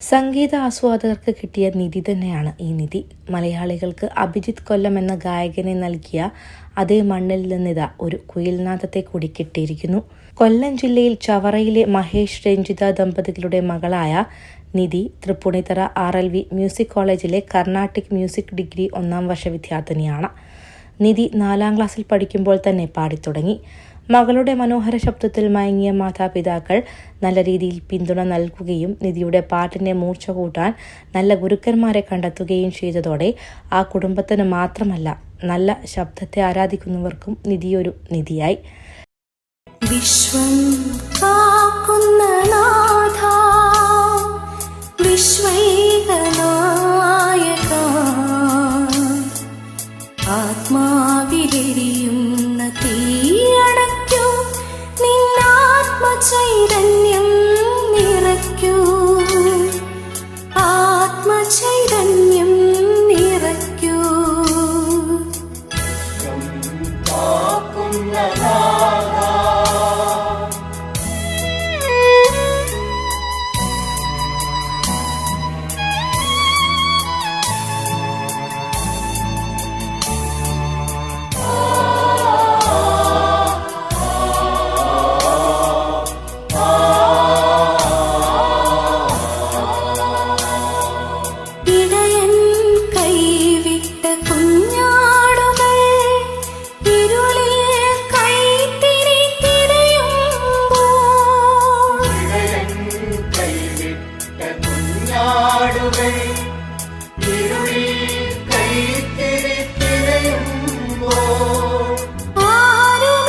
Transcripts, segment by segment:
സംഗീത ആസ്വാദകർക്ക് കിട്ടിയ നിധി തന്നെയാണ് ഈ നിധി. മലയാളികൾക്ക് അഭിജിത്ത് കൊല്ലം എന്ന ഗായകനെ നൽകിയ അതേ മണ്ണിൽ നിന്നിതാ ഒരു കുയിൽനാഥത്തെ കൂടി കിട്ടിയിരിക്കുന്നു. കൊല്ലം ജില്ലയിൽ ചവറയിലെ മഹേഷ് രഞ്ജിത ദമ്പതികളുടെ മകളായ Nidhi Tripunithura R L V music കോളേജിലെ കർണാട്ടിക് മ്യൂസിക് ഡിഗ്രി ഒന്നാം വർഷ വിദ്യാർത്ഥിനിയാണ്. നിധി നാലാം ക്ലാസ്സിൽ പഠിക്കുമ്പോൾ തന്നെ പാടിത്തുടങ്ങി. മകളുടെ മനോഹര ശബ്ദത്തിൽ മയങ്ങിയ മാതാപിതാക്കൾ നല്ല രീതിയിൽ പിന്തുണ നൽകുകയും നിധിയുടെ പാട്ടിനെ മൂർച്ച കൂട്ടാൻ നല്ല ഗുരുക്കന്മാരെ കണ്ടെത്തുകയും ചെയ്തതോടെ ആ കുടുംബത്തിന് മാത്രമല്ല നല്ല ശബ്ദത്തെ ആരാധിക്കുന്നവർക്കും നിധിയൊരു നിധിയായി. വിശ്വം നിന്നാത്മചൈതന്യം നിറയ്ക്കൂ കുഞ്ഞാടുകൾ ഇരുളിൽ കൈത്തിരി തിരയുമ്പോൾ ആരുമില്ലാത്തവർക്ക്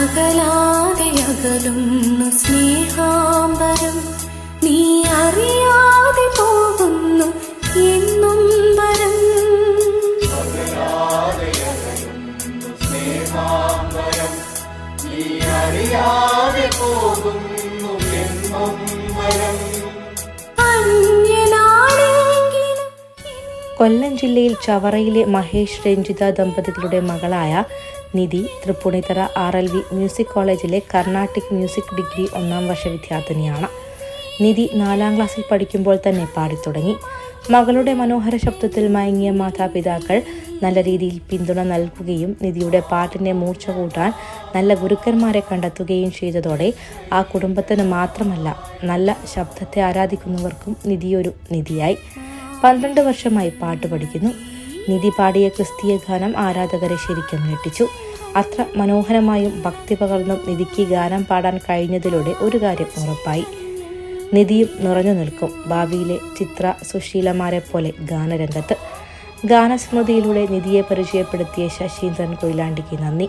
അകലാതെ അകലുന്നു സ്നേഹാംബരം. നീ അറിയാതെ പോകുന്നു എന്നും വരം. സ്നേഹാംബരം. നീ അറിയാതെ പോകുന്നു എന്നും വരം. കൊല്ലം ജില്ലയിൽ ചവറയിലെ മഹേഷ് രഞ്ജിത ദമ്പതികളുടെ മകളായ Nidhi Tripunithura R L V music കോളേജിലെ കർണാട്ടിക് മ്യൂസിക് ഡിഗ്രി ഒന്നാം വർഷ വിദ്യാർത്ഥിനിയാണ്. നിധി നാലാം ക്ലാസ്സിൽ പഠിക്കുമ്പോൾ തന്നെ പാടിത്തുടങ്ങി. മകളുടെ മനോഹര ശബ്ദത്തിൽ മയങ്ങിയ മാതാപിതാക്കൾ നല്ല രീതിയിൽ പിന്തുണ നൽകുകയും നിധിയുടെ പാട്ടിനെ മൂർച്ച കൂട്ടാൻ നല്ല ഗുരുക്കന്മാരെ കണ്ടെത്തുകയും ചെയ്തതോടെ ആ കുടുംബത്തിന് മാത്രമല്ല നല്ല ശബ്ദത്തെ ആരാധിക്കുന്നവർക്കും നിധിയൊരു നിധിയായി. പന്ത്രണ്ട് വർഷമായി പാട്ട് പഠിക്കുന്നു. നിധി പാടിയ ക്രിസ്തീയ ഗാനം ആരാധകരെ ശരിക്കും ഞെട്ടിച്ചു. അത്ര മനോഹരമായും ഭക്തി പകർന്നും നിധിക്ക് ഗാനം പാടാൻ കഴിഞ്ഞതിലൂടെ ഒരു കാര്യം ഉറപ്പായി. നിധിയും നിറഞ്ഞു നിൽക്കും. ഭാവിയിലെ ചിത്ര സുശീലമാരെ പോലെ ഗാനരംഗത്ത്. ഗാനസ്മൃതിയിലൂടെ നിധിയെ പരിചയപ്പെടുത്തിയ ശശീന്ദ്രൻ കൊയിലാണ്ടിക്ക് നന്ദി.